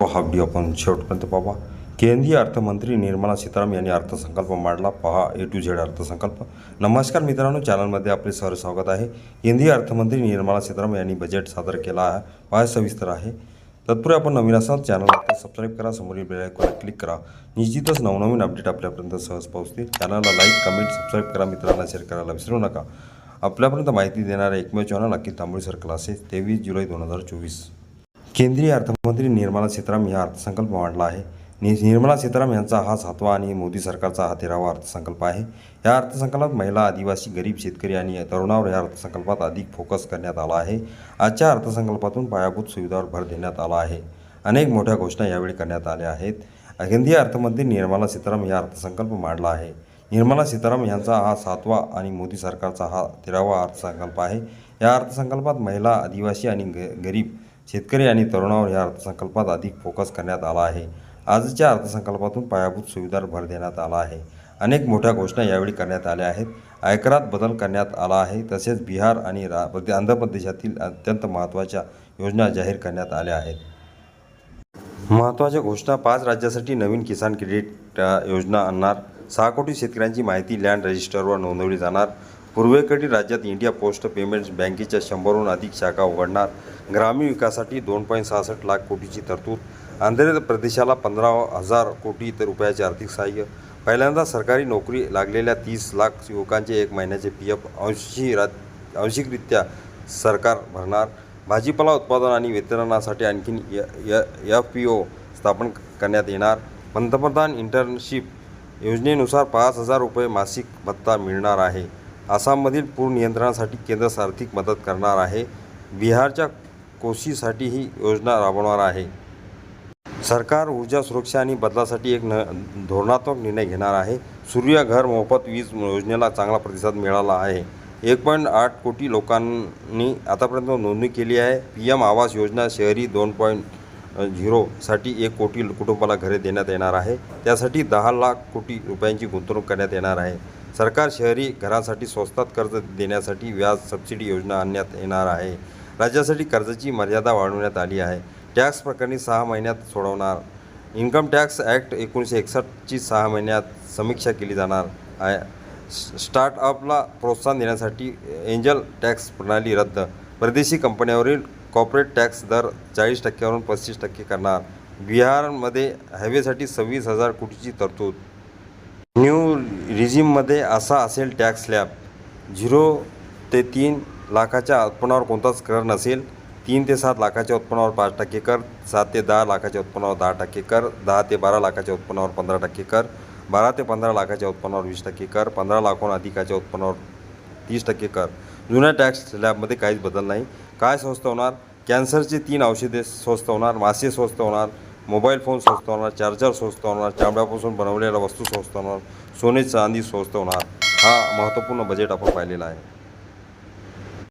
हा डी आपण शेवटपर्यंत पाहा. केंद्रीय अर्थमंत्री निर्मला सीतारामन यांनी अर्थसंकल्प मांडला. पहा ए टू झेड अर्थसंकल्प. नमस्कार मित्रांनो चॅनलमध्ये आपले सर स्वागत आहे. केंद्रीय अर्थमंत्री निर्मला सीतारामन यांनी बजेट सादर केला आहे. पहा सविस्तर आहे. तत्पूर्वी आपण नवीन असाल चॅनलला सबस्क्राईब करा समोरील बेलायकॉनला क्लिक करा. निश्चितच नवनवीन अपडेट आपल्यापर्यंत सहज पोहोचतील. चॅनलला लाईक कमेंट सबस्क्राईब करा मित्रांना शेअर करायला विसरू नका. आपल्यापर्यंत माहिती देणारा एकमेव channel Akhil Tamboli sir classes तेवीस जुलै दोन हजार चोवीस. केंद्रीय अर्थमंत्री निर्मला सीतारामन या अर्थसंकल्प मांडला आहे. नि निर्मला सीतारामन यांचा हा सातवा आणि मोदी सरकारचा हा तेरावा अर्थसंकल्प आहे. या अर्थसंकल्पात महिला आदिवासी गरीब शेतकरी आणि तरुणावर या अर्थसंकल्पात अधिक फोकस करण्यात आला आहे. आजच्या अर्थसंकल्पातून पायाभूत सुविधांवर भर देण्यात आला आहे. अनेक मोठ्या घोषणा यावेळी करण्यात आल्या आहेत. केंद्रीय अर्थमंत्री निर्मला सीतारामन या अर्थसंकल्प मांडला आहे. निर्मला सीतारामन यांचा हा सातवा आणि मोदी सरकारचा हा तेरावा अर्थसंकल्प आहे. या अर्थसंकल्पात महिला आदिवासी आणि ग गरीब शेतकरी आणि तरुणावर या अर्थसंकल्पात अधिक फोकस करण्यात आला आहे. आजच्या अर्थसंकल्पातून पायाभूत सुविधांवर भर देण्यात आला आहे. अनेक मोठ्या घोषणा यावेळी करण्यात आल्या आहेत. आयकरात बदल करण्यात आला आहे. तसेच बिहार आणि रा आंध्र प्रदेशातील अत्यंत महत्त्वाच्या योजना जाहीर करण्यात आल्या आहेत. महत्त्वाच्या घोषणा पाच राज्यासाठी नवीन किसान क्रेडिट योजना आणणार. सहा कोटी शेतकऱ्यांची माहिती लँड रजिस्टरवर नोंदवली जाणार. पूर्वेकडील राज्यात इंडिया पोस्ट पेमेंट्स बँकेच्या शंभरहून अधिक शाखा उघडणार. ग्रामीण विकासासाठी दोन पॉईंट सहासष्ट लाख कोटीची तरतूद. आंध्र प्रदेशाला पंधरा हजार कोटी तर रुपयाचे आर्थिक सहाय्य. पहिल्यांदा सरकारी नोकरी लागलेल्या तीस लाख युवकांचे एक महिन्याचे पी एफ अंशी रा आंशिकरित्या सरकार भरणार. भाजीपाला उत्पादन आणि वितरणासाठी आणखीन एफ पी ओ स्थापन करण्यात येणार. पंतप्रधान इंटर्नशिप योजनेनुसार पाच हजार रुपये मासिक भत्ता मिळणार आहे. आसाममधील पूर नियंत्रणासाठी केंद्र आर्थिक मदत करणार आहे. बिहारच्या कोशीसाठी ही योजना राबवणार आहे. सरकार ऊर्जा सुरक्षा आणि बदलासाठी एक न धोरणात्मक निर्णय घेणार आहे. सूर्य घर मोफत वीज योजनेला चांगला प्रतिसाद मिळाला आहे. एक पॉईंट आठ कोटी लोकांनी आतापर्यंत नोंदणी केली आहे. पी एम आवास योजना शहरी दोन पॉईंट झिरोसाठी एक कोटी कुटुंबाला घरे देण्यात येणार आहे. त्यासाठी दहा लाख कोटी रुपयांची गुंतवणूक करण्यात येणार आहे. सरकार शहरी घरांसाठी स्वस्तात कर्ज देण्यासाठी व्याज सबसिडी योजना आणण्यात येणार आहे. राज्यासाठी कर्जाची मर्यादा वाढवण्यात आली आहे. टॅक्स प्रकरणी सहा महिन्यात सोडवणार. इन्कम टॅक्स ॲक्ट एकोणीसशे एकसष्टची सहा महिन्यात समीक्षा केली जाणार आहे. स्टार्टअपला प्रोत्साहन देण्यासाठी एंजल टॅक्स प्रणाली रद्द. परदेशी कंपन्यावरील कॉर्पोरेट टॅक्स दर चाळीस टक्क्यावरून पस्तीस टक्के करणार. बिहारमध्ये हायवेसाठी सव्वीस हजार कोटीची तरतूद. न्यू रिझिममध्ये असा असेल टॅक्स स्लॅब झिरो ते तीन लाखाच्या उत्पन्नावर कोणताच कर नसेल. तीन ते सात लाखाच्या उत्पन्नावर पाच टक्के कर सात ते दहा लाखाच्या उत्पन्नावर दहा टक्के कर दहा ते बारा लाखाच्या उत्पन्नावर पंधरा टक्के कर बारा ते पंधरा लाखाच्या उत्पन्नावर वीस टक्के कर पंधरा लाखहून अधिकाच्या उत्पन्नावर तीस टक्के कर. जुन्या टॅक्स स्लॅबमध्ये काहीच बदल नाही. काय स्वस्त होणार? कॅन्सरचे तीन औषधे स्वस्त होणार मासे स्वस्त होणार मोबाईल फोन स्वस्त होणार चार्जर स्वस्त होणार चामड्यापासून बनवलेल्या वस्तू स्वस्त होणार सोने चांदी स्वस्त होणार हा महत्त्वपूर्ण बजेट आपण पाहिलेला आहे.